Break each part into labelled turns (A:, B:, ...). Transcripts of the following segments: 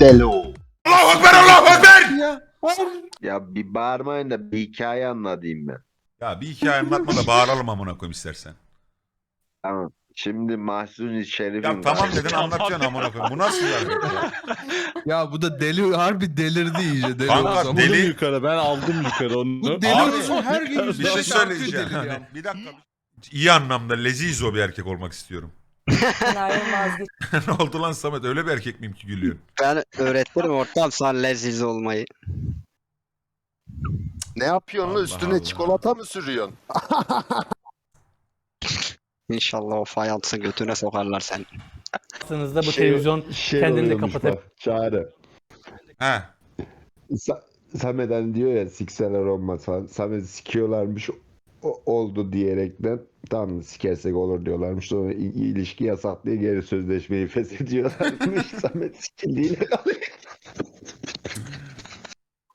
A: Delo.
B: Allahu Ekber Allahu Ekber.
A: Ya bir bağırmayın da bir hikaye anlatayım ben.
B: Ya bir hikaye anlatma da bağıralım amına koyayım istersen.
A: Tamam. Şimdi Mahzuni Şerif'in...
B: Ya tamam dedin anlatacaksın amına koyayım. Bu nasıl yani?
C: Ya bu da deli harbi delirdi iyice deli
B: Kanka, deli-
D: yukarı ben aldım yukarı onu.
C: Bu deli
B: Abi,
C: olsun her gün
B: Bir şey söyleyeceğim. Bir dakika. İyi anlamda leziz o bir erkek olmak istiyorum. Ne oldu lan Samet? Öyle bir erkek miyim ki gülüyorsun?
E: Ben öğretirim ortam sana leziz olmayı.
A: Ne yapıyorsun lan?
B: Allah
A: Üstüne
B: Allah.
A: çikolata mı sürüyorsun?
E: İnşallah o fayansı götüne sokarlar sen.
F: Aklınızda bu
A: Şey-
F: televizyon
A: şey
F: kendini
A: oluyormuş
F: kapatıp-
A: bak, Çağrı.
B: He.
A: Sa Samet'en diyor ya sikseler olmaz falan. Samet sikiyorlarmış o- oldu diyerekten mı, sikersek olur diyorlarmış. Sonra i- ilişki yasak diye geri sözleşmeyi feshediyorlarmış. Samet sikildiğiyle kalıyor.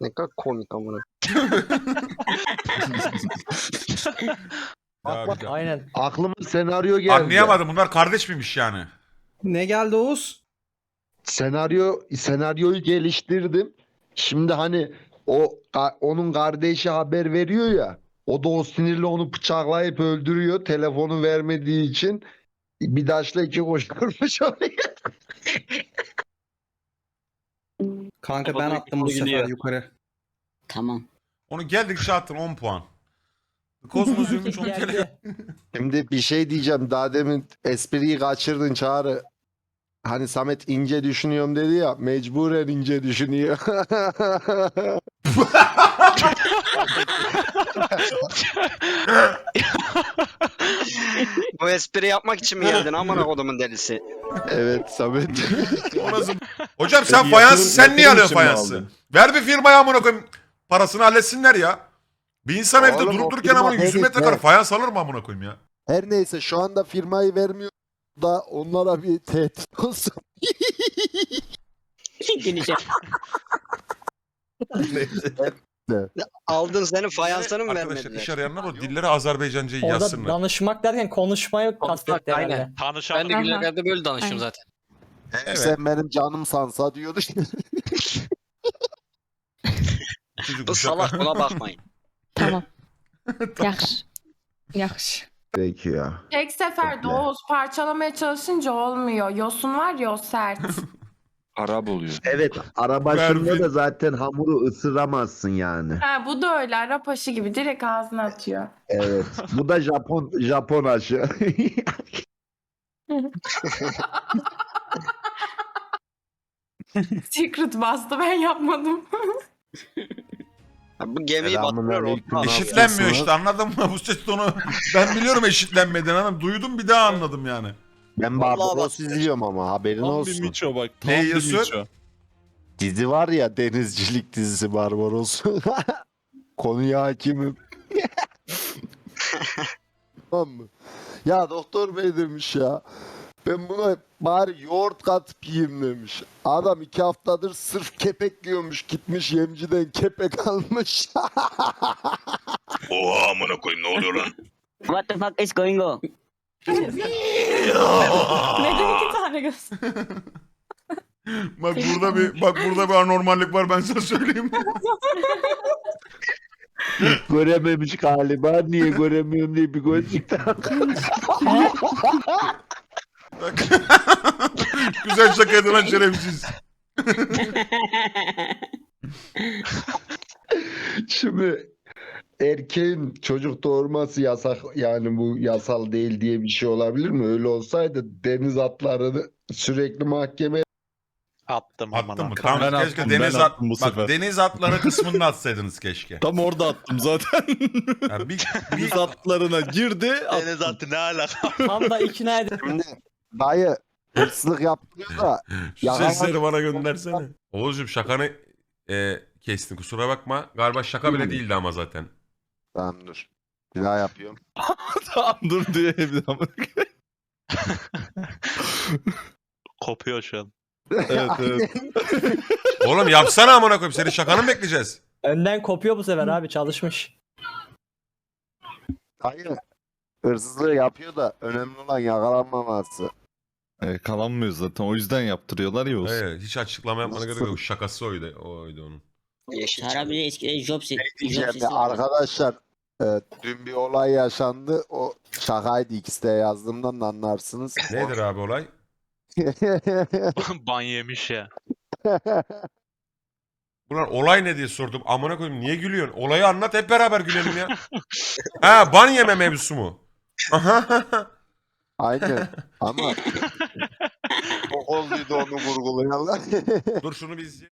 E: Ne kadar komik amına.
B: Bir de-
F: Aynen.
A: Aklıma senaryo geldi.
B: Anlayamadım. Bunlar kardeş miymiş yani?
G: Ne geldi Oğuz?
A: Senaryo senaryoyu geliştirdim. Şimdi hani o onun kardeşi haber veriyor ya. O da o sinirle onu bıçaklayıp öldürüyor. Telefonu vermediği için bir daşla iki koşturmuş oraya.
G: Kanka ben attım bu sefer yukarı.
H: Tamam.
B: Onu geldikçe attın 10 puan. Kozmos 23 10 kere.
F: Geldi.
A: Şimdi bir şey diyeceğim. Daha demin espriyi kaçırdın Çağrı. Hani Samet ince düşünüyorum dedi ya. Mecburen ince düşünüyor.
E: Bu espri yapmak için mi geldin amına kodumun delisi?
A: evet Samet.
B: O nasıl? Hocam sen
D: Peki,
B: fayans
D: yatırım-
B: sen niye
D: yatırım
B: alıyorsun
D: için mi
B: fayansı?
D: aldın?
B: Ver bir firmaya amına koyayım. Parasını halletsinler ya. Bir insan evde
A: Oğlum,
B: durup dururken
A: firma
B: ama 100
A: dedik,
B: metrekare
A: ver.
B: fayans alır mı amına koyayım ya?
A: Her neyse şu anda firmayı vermiyor da onlara bir tehdit olsun.
H: Gideceğim.
E: Aldın senin fayansını mı
B: Arkadaşlar
E: vermediler?
B: iş arayanlar o dilleri Azerbaycanca'yı
F: Orada
B: yazsınlar.
F: danışmak derken konuşmayı kastetti herhalde.
E: aynen.
I: Tanışalım.
H: Ben de Güler'de böyle danıştım zaten.
B: Evet.
A: Sen benim canım sansa diyordu.
B: Çocuk
E: Bu
B: bu şaka.
E: salak buna bakmayın.
H: Tamam. Yaxşı. Yaxşı.
A: Peki ya.
J: Tek seferde Oğuz parçalamaya çalışınca olmuyor. Yosun var ya o sert.
D: Arap oluyor.
A: Evet araba
B: Ver
A: başında
B: bir-
A: da zaten hamuru ısıramazsın yani.
J: ha, bu da öyle Arap aşı gibi direkt ağzına atıyor.
A: Evet. Bu da Japon Japon aşı.
J: Secret bastı ben yapmadım.
E: Bu gemiyi
A: Selamun
E: batırıyor
A: aleyküm.
B: Eşitlenmiyor işte anladın mı? Bu ses tonu ben biliyorum eşitlenmediğini hanım. Duydum bir daha anladım yani.
A: ben
E: Vallahi
A: Barbaros
E: bak-
A: izliyorum ama haberin
D: Tam bir
A: olsun.
D: miço bak. Tam
B: Ne
D: bir
B: yiyorsun?
D: miço.
A: Dizi var ya denizcilik dizisi Barbaros. Konuya hakimim. tamam mı? Ya doktor bey demiş ya. Ben buna bari yoğurt katıp yiyeyim demiş. Adam iki haftadır sırf kepek yiyormuş. Gitmiş yemciden kepek almış.
I: Oha amına koyayım ne oluyor lan?
H: What the fuck is going on?
J: Neden iki tane göz?
B: Bak burada bir bak burada bir anormallik var ben sana söyleyeyim.
A: Görememiş galiba. Niye göremiyorum diye bir gözlük
B: Güzel şakaydı lan şerefsiz.
A: Şimdi erkeğin çocuk doğurması yasak yani bu yasal değil diye bir şey olabilir mi? Öyle olsaydı deniz atlarını sürekli mahkemeye
I: Attım
B: Attın mı?
D: Ben
B: Tamam keşke
D: attım, ben
B: deniz at
D: attım bu
B: bak
D: sefer.
B: deniz atları kısmını atsaydınız keşke.
D: Tam orada attım zaten.
B: Yani bir, bir
D: Deniz atlarına girdi. attım.
I: Deniz attı ne alaka?
F: Tam da ikna edin.
A: Şimdi dayı hırsızlık yapıyor da
B: şu
A: Ya-
B: sesleri bana göndersene. Oğuzcum şakanı e, kestin kusura bakma. Galiba şaka bile değildi ama zaten.
A: tamam dur. Bir daha yapıyorum.
D: Tamam dur diye bir daha.
I: Kopuyor şu an.
D: evet evet.
B: Oğlum yapsana amına koyayım. Senin şakanı mı bekleyeceğiz?
F: Önden kopuyor bu sefer abi çalışmış.
A: Hayır. Hırsızlığı yapıyor da önemli olan yakalanmaması.
D: E, kalanmıyor zaten. O yüzden yaptırıyorlar ya olsun.
K: Evet, hiç açıklama yapmana gerek yok. Şakası oydu. Oydu onun.
E: Yeşil
H: de eskiden job.
A: Diyeceğim ya, arkadaşlar e, dün bir olay yaşandı. O şakaydı ikisi de yazdığımdan da anlarsınız.
K: Nedir abi olay?
L: Ban yemiş ya.
K: Ulan olay ne diye sordum. Amına koyayım niye gülüyorsun? Olayı anlat hep beraber gülelim ya. ha ban yeme mevzusu mu?
A: Aynen. Ama çok olduydu onu vurgulayanlar.
K: Dur şunu izleyelim.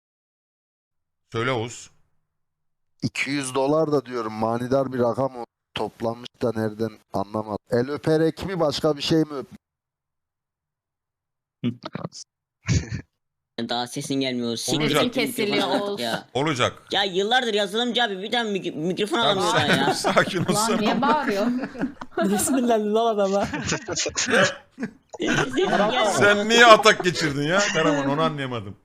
K: Söyle Oğuz.
A: 200 dolar da diyorum manidar bir rakam o. Toplanmış da nereden anlamadım. El öperek mi başka bir şey mi öp?
H: Daha sesin gelmiyor.
K: Olacak.
H: Siktir
M: Sesin
H: git
M: kesiliyor Oğuz.
H: Ya.
K: Olacak.
H: ya yıllardır yazılımcı abi bir tane mik- mikrofon
K: Tamam,
H: alamıyor daha ya.
K: sakin ol
M: Lan
K: sen.
M: niye bağırıyor?
F: Niye sinirlendin lan adama?
K: Sen niye atak geçirdin ya? Karaman onu anlayamadım.